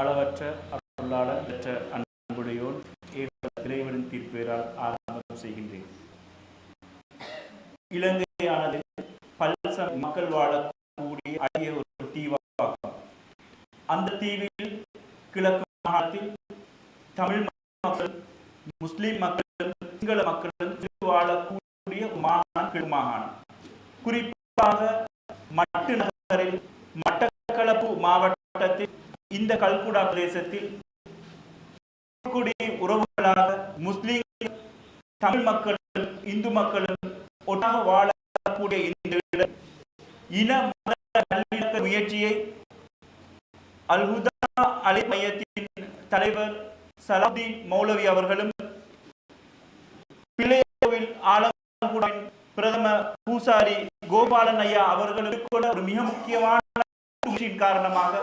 அளவற்ற அருளாளர் பெற்ற அன்புடையோன் இறைவனின் தீர்ப்பேரால் ஆரம்பம் செய்கின்றேன். இலங்கையானது பல்ச மக்கள் வாழக்கூடிய அரிய ஒரு தீவாகும். அந்த தீவில் கிழக்கு மாகாணத்தில் தமிழ் மக்கள் முஸ்லிம் மக்கள் சிங்கள மக்களும் வாழக்கூடிய மாகாணம் கிழக்கு மாகாணம். குறிப்பாக மட்டு நகரில் மட்ட மட்டக்களப்பு மாவட்டத்தில் இந்த கல்குடா பிரதேசத்தில் குடி உறவுகளாக முஸ்லிம் தமிழ் மக்களும் இந்து மக்களும் ஒன்றாக வாழக்கூடிய இந்த இன மத நல்லிணக்க முயற்சியை அல்ஹுதா அலை மையத்தின் தலைவர் சலாவுதீன் மௌலவி அவர்களும் பிள்ளையோவில் ஆலங்குடாவின் பிரதம பூசாரி கோபாலன் ஐயா அவர்களுக்கு கூட ஒரு மிக முக்கியமான காரணமாக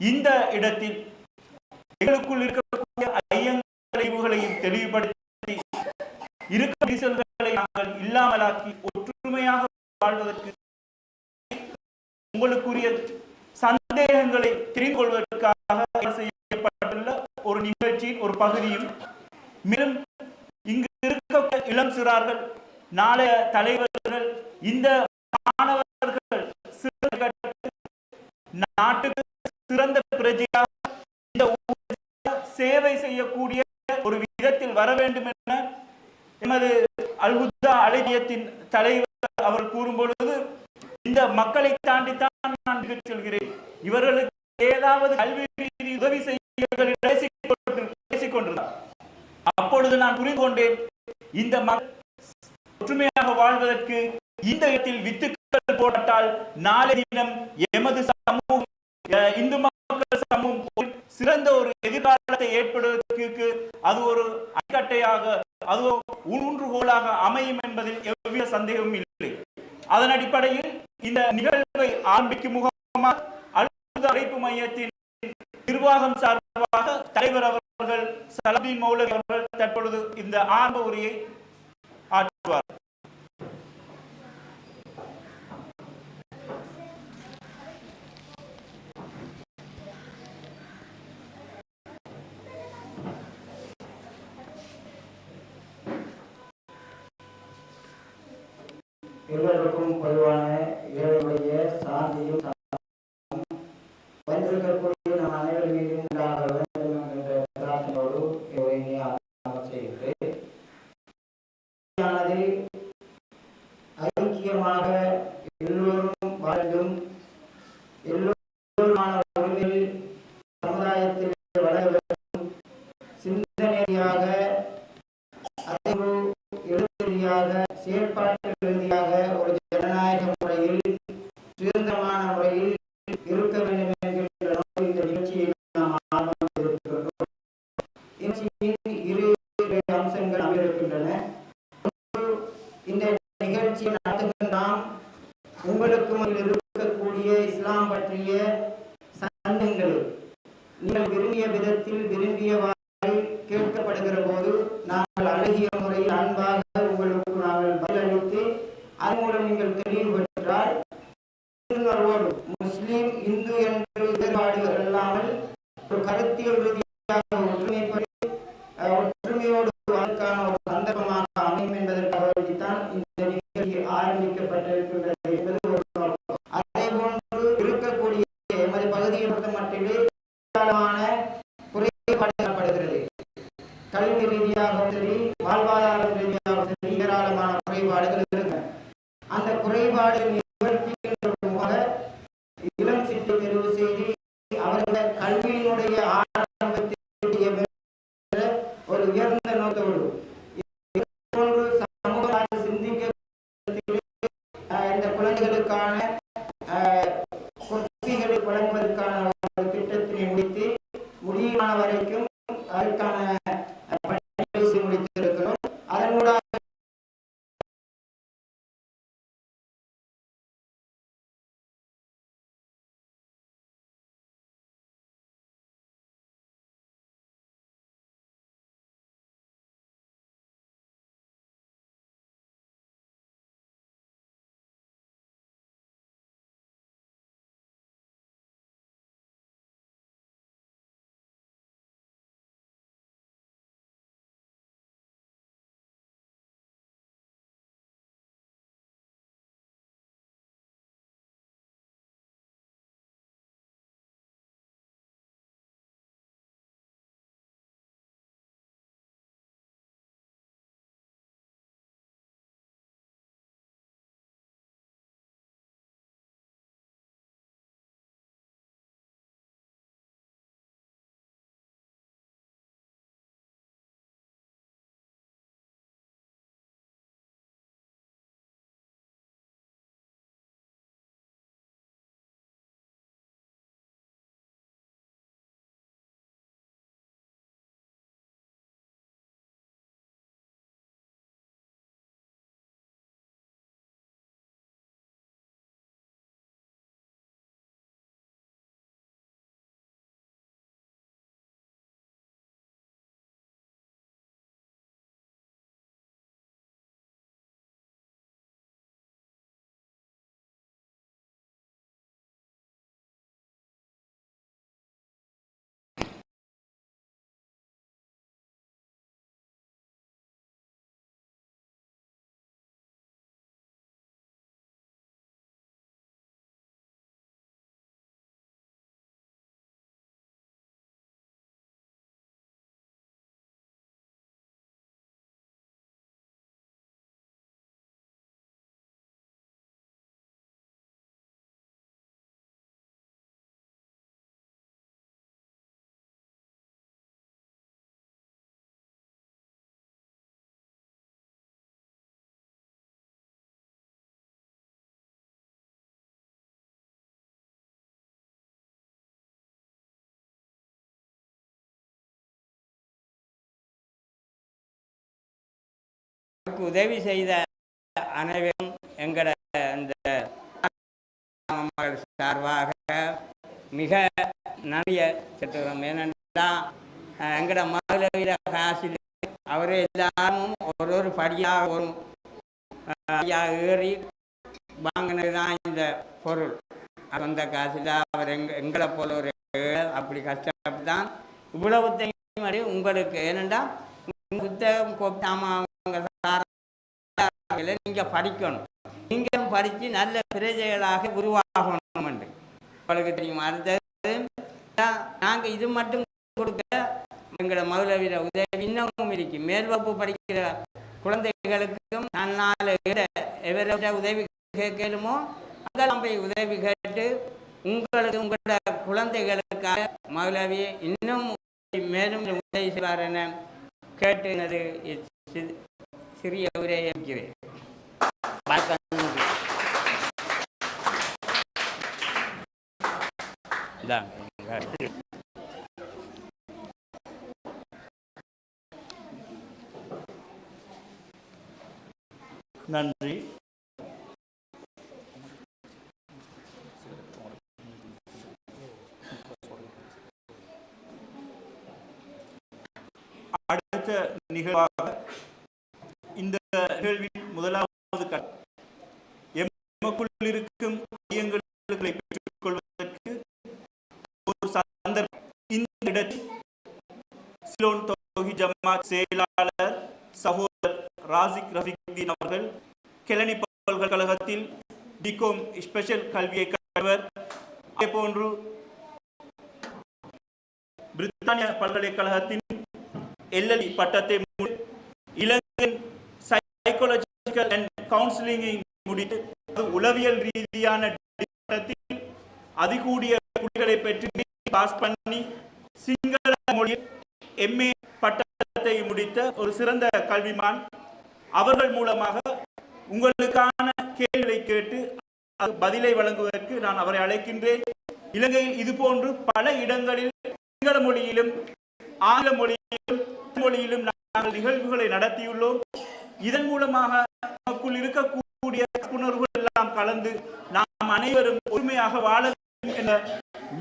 இந்த இடத்தில் எங்களுக்குள் இருக்கக்கூடிய ஐயங்களையும் தெளிவுபடுத்தி இருக்க விரிசல்களை நாங்கள் இல்லாமலாக்கி ஒற்றுமையாக வாழ்வதற்கு உங்களுக்குரிய சந்தேகங்களை தெரிந்து கொள்வதற்காக செய்யப்பட்டுள்ள ஒரு நிகழ்ச்சியின் ஒரு பகுதியும் மேலும் இங்கு இருக்க இளம் சிறார்கள் நாளைய தலைவர்கள் இந்த மாணவர் நாட்டுக்கு சிறந்த பிரஜையாக இந்த சேவை செய்யக்கூடிய ஒரு விதத்தில் வர வேண்டும் என எமது அல்ஹுத்தா அலையத்தின் தலைவர் அவர் கூறும் பொழுது இந்த மக்களை தாண்டித்தான் நான் சொல்கிறேன். இவர்களுக்கு ஏதாவது கல்வி ரீதி உதவி செய்ய பேசிக் அப்பொழுது நான் புரிந்து கொண்டேன் இந்த மக்கள் ஒற்றுமையாக வாழ்வதற்கு இந்த இடத்தில் வித்துக்கள் போட்டால் நாளை தினம் எமது சமூகம் அஹ், இந்து மக்கள் சமூகம் ஒரு சிறந்த ஒரு எதிர்காலத்தை ஏற்படுவதற்கு அது ஒரு அடிக்கட்டையாக அது ஊன்றுகோலாக அமையும் என்பதில் எவ்வித சந்தேகமும் இல்லை. அதன் அடிப்படையில் இந்த நிகழ்வை ஆரம்பிக்கும் முகமாக அழுத்த அழைப்பு மையத்தின் நிர்வாகம் சார்பாக தலைவர் அவர்கள் சலபீன் மௌலவி அவர்கள் தற்பொழுது இந்த ஆரம்ப உரையை ஆற்றுவார். எல்லோருக்கும் பொதுவான இறைவனுடைய சாந்தியும் வந்திருக்கக்கூடிய நம் அனைவர் மீதும் உண்டாக வேண்டும் பிரார்த்தனையோடு ஆரம்பம் செய்கிறேன். ஐக்கியமாக எல்லோரும் வாழ்ந்தும் எல்லோருமான உரிமையில் சமுதாயத்தில் வளர வேண்டும் சிந்தனையாக அறிவு எழுத்தறியாக செயற்பாட்டு ரீதியாக ஒரு ஜனநாயக முறையில் சுதந்திரமான முறையில் இருக்க வேண்டும் என்கின்ற நோக்கில் இந்த நிகழ்ச்சியை நாம் ஆரம்பம் செய்திருக்கின்றோம் நிகழ்ச்சியின் இரு இரு அம்சங்கள் அமைந்திருக்கின்றன ஒன்று, இந்த நிகழ்ச்சியை நடத்துகின்ற நாம் உங்களுக்கு இருக்கக்கூடிய இஸ்லாம் பற்றிய சந்தங்களை நீங்கள் விரும்பிய விதத்தில் விரும்பியவாறு கேட்கப்படுகிற போது நாங்கள் அழகிய முறையில் அன்பாக உங்களுக்கு நாங்கள் பதிலளித்து அதன் மூலம் நீங்கள் தெளிவு பெற்றால் முஸ்லீம் இந்து என்று வேறுபாடுகள் இல்லாமல் ஒரு கருத்தியல் ரீதியாக நமக்கு உதவி செய்த அனைவரும் எங்கள அந்த சார்பாக மிக நிறைய செட்டுகிறோம் ஏனென்றால் எங்களோட மகளிர காசில் அவர் எல்லாரும் ஒரு ஒரு படியாக ஒரு படியாக ஏறி வாங்கினது தான் இந்த பொருள். அந்த காசில் அவர் எங்க எங்களை போல ஒரு அப்படி கஷ்டப்பட்டு தான் இவ்வளவு உங்களுக்கு. ஏனென்றால் புத்தகம் கோப்டாமா நீங்கள் படிக்கணும். நீங்களும் படித்து நல்ல பிரஜைகளாக உருவாகணும் உங்களுக்கு தெரியும்? அடுத்தது நாங்கள் இது மட்டும் கொடுக்க எங்களை மௌலவிட உதவி இன்னமும் இருக்கு. மேல் வகுப்பு படிக்கிற குழந்தைகளுக்கும் தன்னால் எவரோட உதவி கேட்கணுமோ அங்கெல்லாம் போய் உதவி கேட்டு உங்களுக்கு உங்களோட குழந்தைகளுக்காக மௌலவி இன்னும் மேலும் உதவி செய்வார் என கேட்டு எனது சிறிய இருக்கிறேன் நன்றி. அடுத்த நிகழ்வாக நிகழ்வின் முதலாவது கட்டம். எமக்குள் இருக்கும் ஐயங்களை பெற்றுக் கொள்வதற்கு ஒரு சந்தர்ப்பம். இந்த இடத்தில் சிலோன் தொகுதி ஜமாத் செயலாளர் சகோதரர் ராசிக் ரஃபிக்தீன் அவர்கள் கிளனி பல்கலைக்கழகத்தில் பிகாம் ஸ்பெஷல் கல்வியை கற்றவர். அதே போன்று பிரித்தானிய பல்கலைக்கழகத்தின் எல்எல்இ பட்டத்தை முடி இலங்கையின் கவுன்சிலிங்கை முடித்து உளவியல் ரீதியான பட்டத்தில் அதிகூடிய குடிகளை பெற்று பாஸ் பண்ணி சிங்கள மொழியில் எம்ஏ பட்டத்தை முடித்த ஒரு சிறந்த கல்விமான் அவர்கள் மூலமாக உங்களுக்கான கேள்விகளை கேட்டு அது பதிலை வழங்குவதற்கு நான் அவரை அழைக்கின்றேன். இலங்கையில் இதுபோன்று பல இடங்களில் சிங்கள மொழியிலும் ஆங்கில மொழியிலும் மொழியிலும் நாங்கள் நிகழ்வுகளை நடத்தியுள்ளோம். இதன் மூலமாக நமக்குள் இருக்கக்கூடிய புணர்வுகள் எல்லாம் கலந்து நாம் அனைவரும் ஒருமையாக வாழ வேண்டும் என்ற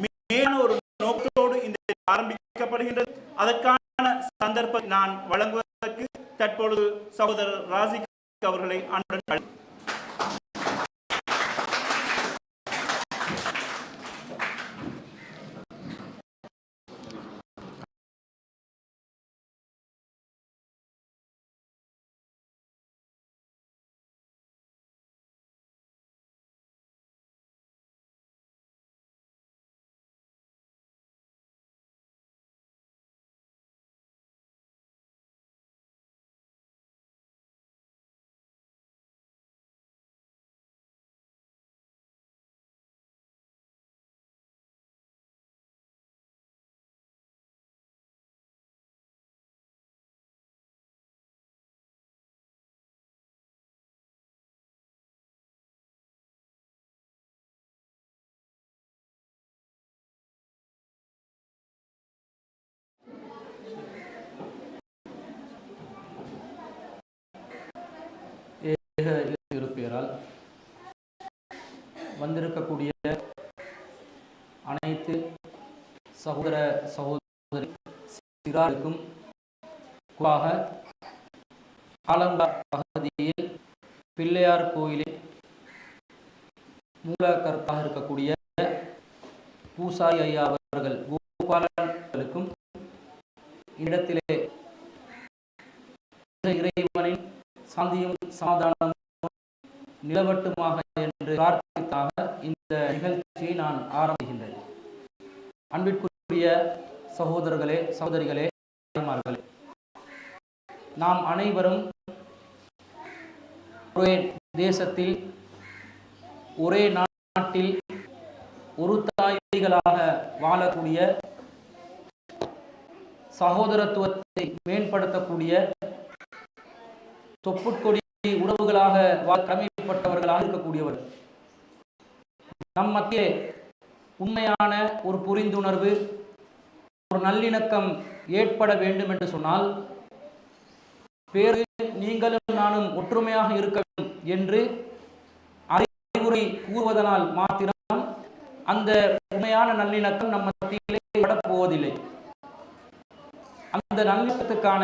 மேலான ஒரு நோக்கத்தோடு இந்த ஆரம்பிக்கப்படுகின்றது. அதற்கான சந்தர்ப்பம் நான் வழங்குவதற்கு தற்பொழுது சகோதரர் ராசிக் அவர்களை அன்புடன் வந்திருக்கக்கூடிய அனைத்து சகோதர சகோதரி சிறாருக்கும் குறிப்பாக ஆலங்கார் பகுதியில் பிள்ளையார் கோயிலில் மூல கருத்தாக இருக்கக்கூடிய பூசாரி ஐயா அவர்கள் கோபாலர்களுக்கும் இடத்திலே இறைவனின் சாந்தியும் சமாதானமும் நிலவட்டுமாக என்று பிரார்த்தித்தாக இந்த நிகழ்ச்சியை நான் ஆரம்பிக்கின்றேன். அன்பிற்குரிய சகோதரர்களே சகோதரிகளே தாய்மார்களே நாம் அனைவரும் ஒரே தேசத்தில் ஒரே நாட்டில் ஒரு தாய்களாக வாழக்கூடிய சகோதரத்துவத்தை மேம்படுத்தக்கூடிய தொப்புட்கொடி உறவுகளாக வாழ்க்கை கடமைப்பட்டவர்களாக இருக்கக்கூடியவர்கள் நம் மத்தியே உண்மையான ஒரு புரிந்துணர்வு ஒரு நல்லிணக்கம் ஏற்பட வேண்டும் என்று சொன்னால் பேரு நீங்களும் நானும் ஒற்றுமையாக இருக்க என்று அறிவுரை கூறுவதனால் மாத்திரம் அந்த உண்மையான நல்லிணக்கம் நம்ம மத்தியிலே போவதில்லை. அந்த நல்லிணக்கத்துக்கான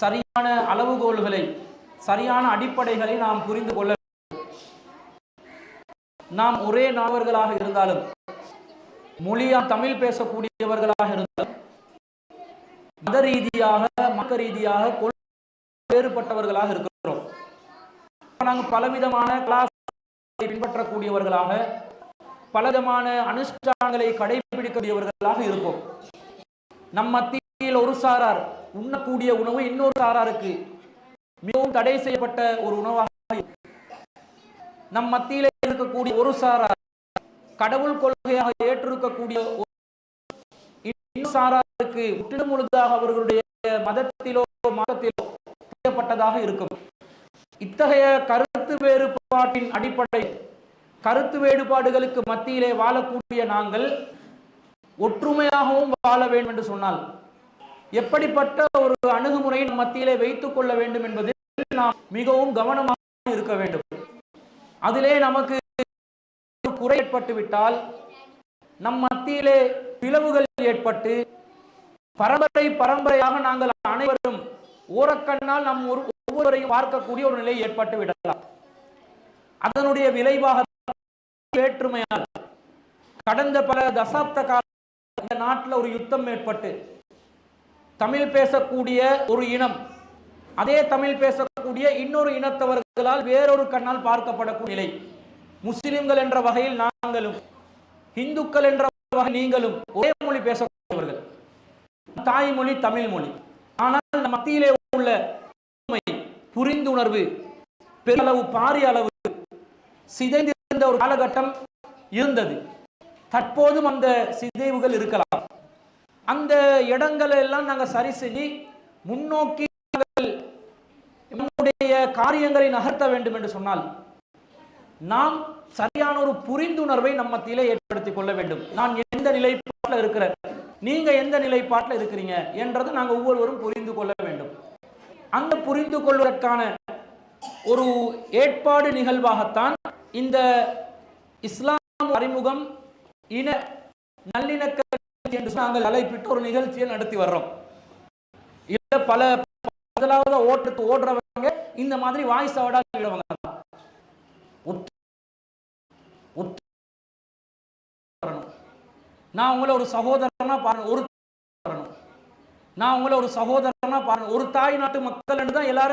சரியான அளவுகோல்களை சரியான அடிப்படைகளை நாம் புரிந்து கொள்ள வேண்டும். நாம் ஒரே நாவர்களாக இருந்தாலும் மொழியா தமிழ் பேசக்கூடியவர்களாக இருந்தாலும் மத ரீதியாக மக்க ரீதியாக வேறுபட்டவர்களாக இருக்கிறோம் நாங்கள் பலவிதமான கிளாஸ் பின்பற்றக்கூடியவர்களாக பலவிதமான அனுஷ்டானங்களை கடைபிடிக்கக்கூடியவர்களாக இருப்போம் நம் மத்தியில் ஒரு சாரார் உண்ணக்கூடிய உணவு இன்னொரு சாராருக்கு மிகவும் தடை செய்யப்பட்ட ஒரு உணவாக நம் மத்தியிலே இருக்கக்கூடிய ஒரு சாரா கடவுள் கொள்கையாக ஏற்றிருக்கக்கூடிய சாராருக்கு முற்றிலும் முழுதாக அவர்களுடைய மதத்திலோ மதத்திலோ செய்யப்பட்டதாக இருக்கும். இத்தகைய கருத்து வேறுபாட்டின் அடிப்படையில் கருத்து வேறுபாடுகளுக்கு மத்தியிலே வாழக்கூடிய நாங்கள் ஒற்றுமையாகவும் வாழ வேண்டும் என்று சொன்னால் எப்படிப்பட்ட ஒரு அணுகுமுறையை மத்தியிலே வைத்துக் கொள்ள வேண்டும் என்பது நாம் மிகவும் கவனமாக இருக்க வேண்டும். அதிலே நமக்கு குறை ஏற்பட்டு விட்டால் நம் மத்தியிலே பிளவுகள் ஏற்பட்டு பரம்பரை பரம்பரையாக நாங்கள் அனைவரும் ஓரக்கண்ணால் நம் ஒரு ஒவ்வொருவரையும் பார்க்கக்கூடிய ஒரு நிலை ஏற்பட்டு விடலாம். அதனுடைய விளைவாக வேற்றுமையால் கடந்த பல தசாப்த கால இந்த நாட்டில் ஒரு யுத்தம் ஏற்பட்டு தமிழ் பேசக்கூடிய ஒரு இனம் அதே தமிழ் பேசக்கூடிய இன்னொரு இனத்தவர்களால் வேறொரு கண்ணால் பார்க்கப்படக்கூடிய நிலை. முஸ்லிம்கள் என்ற வகையில் நாங்களும் இந்துக்கள் என்ற வகையில் நீங்களும் ஒரே மொழி பேசக்கூடியவர்கள். தாய்மொழி தமிழ் மொழி. ஆனால் மத்தியிலே உள்ள புரிந்துணர்வு பெருளவு பாரிய அளவு சிதைந்திருந்த ஒரு காலகட்டம் இருந்தது. தற்போதும் அந்த சிதைவுகள் இருக்கலாம். அந்த இடங்களை எல்லாம் நாங்கள் சரி செஞ்சு முன்னோக்கி நம்முடைய காரியங்களை நகர்த்த வேண்டும் என்று சொன்னால் நாம் சரியான ஒரு புரிந்துணர்வை நம்ம மத்தியிலே ஏற்படுத்திக் கொள்ள வேண்டும். நான் எந்த நிலைப்பாட்டில் இருக்கிறேன்? நீங்க எந்த நிலைப்பாட்டில் இருக்கிறீங்க? என்றது நாங்கள் ஒவ்வொருவரும் புரிந்து கொள்ள வேண்டும். அந்த புரிந்து கொள்வதற்கான ஒரு ஏற்பாடு நிகழ்வாகத்தான் இந்த இஸ்லாம் அறிமுகம் இன நல்லிணக்க என்று நாங்கள் அழைப்பிட்டு ஒரு நிகழ்ச்சியை நடத்தி வர்றோம். இல்ல பல முதலாவது ஓட்டுக்கு ஓடுறவங்க இந்த மாதிரி வாய்ஸ் அவடா நான் உங்களை ஒரு சகோதரனா பாருங்க ஒரு நான் உங்களை ஒரு சகோதரனா பாருங்க ஒரு தாய் நாட்டு மக்கள் தான் எல்லாரும்